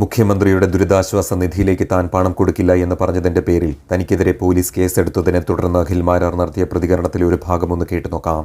മുഖ്യമന്ത്രിയുടെ ദുരിതാശ്വാസ നിധിയിലേക്ക് താൻ പണം കൊടുക്കില്ല എന്ന് പറഞ്ഞതിന്റെ പേരിൽ തനിക്കെതിരെ പോലീസ് കേസെടുത്തതിനെ തുടർന്ന് അഖിൽ മാരാർ നടത്തിയ പ്രതികരണത്തിലെ ഒരു ഭാഗമൊന്ന് കേട്ടു നോക്കാം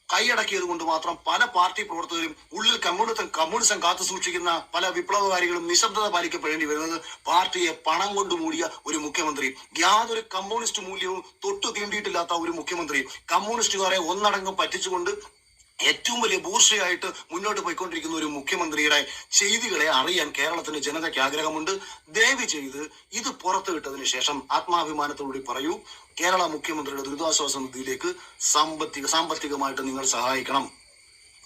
കൈയടക്കിയത് കൊണ്ട് മാത്രം പല പാർട്ടി പ്രവർത്തകരും ഉള്ളിൽ കമ്മ്യൂണിസം കമ്മ്യൂണിസം കാത്തു സൂക്ഷിക്കുന്ന പല വിപ്ലവകാരികളും നിശബ്ദത പാലിക്കപ്പെടേണ്ടി വരുന്നത് പാർട്ടിയെ പണം കൊണ്ട് മൂടിയ ഒരു മുഖ്യമന്ത്രി. യാതൊരു കമ്മ്യൂണിസ്റ്റ് മൂല്യവും തൊട്ടു തീണ്ടിയിട്ടില്ലാത്ത ഒരു മുഖ്യമന്ത്രി. കമ്മ്യൂണിസ്റ്റുകാരെ ഒന്നടങ്കം പറ്റിച്ചുകൊണ്ട് ഏറ്റവും വലിയ ബൂർഷയായിട്ട് മുന്നോട്ട് പോയിക്കൊണ്ടിരിക്കുന്ന ഒരു മുഖ്യമന്ത്രിയുടെ ചെയ്തികളെ അറിയാൻ കേരളത്തിന്റെ ജനതയ്ക്ക് ആഗ്രഹമുണ്ട്. ദയവ് ചെയ്ത് ഇത് പുറത്തുവിട്ടതിന് ശേഷം ആത്മാഭിമാനത്തോടുകൂടി പറയൂ കേരള മുഖ്യമന്ത്രിയുടെ ദുരിതാശ്വാസ നിധിയിലേക്ക് സാമ്പത്തിക സാമ്പത്തികമായിട്ട് നിങ്ങൾ സഹായിക്കണം.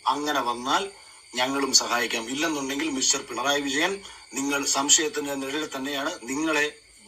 അങ്ങനെ വന്നാൽ ഞങ്ങളും സഹായിക്കാം. ഇല്ലെന്നുണ്ടെങ്കിൽ മിസ്റ്റർ പിണറായി വിജയൻ നിങ്ങൾ സംശയത്തിന്റെ നിഴലിൽ തന്നെയാണ് നിങ്ങളെ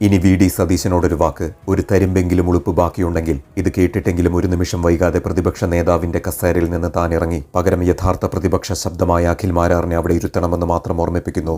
ഇനി വി ഡി സതീശനോടൊരു വാക്ക്. ഒരു തരുമ്പെങ്കിലും ഉളുപ്പ് ബാക്കിയുണ്ടെങ്കിൽ ഇത് കേട്ടിട്ടെങ്കിലും ഒരു നിമിഷം വൈകാതെ പ്രതിപക്ഷ നേതാവിന്റെ കസേരയിൽ നിന്ന് താൻ ഇറങ്ങി പകരം യഥാർത്ഥ പ്രതിപക്ഷ ശബ്ദമായ അഖിൽ മാരാറിനെ അവിടെ ഇരുത്തണമെന്ന് മാത്രം ഓർമ്മിപ്പിക്കുന്നു.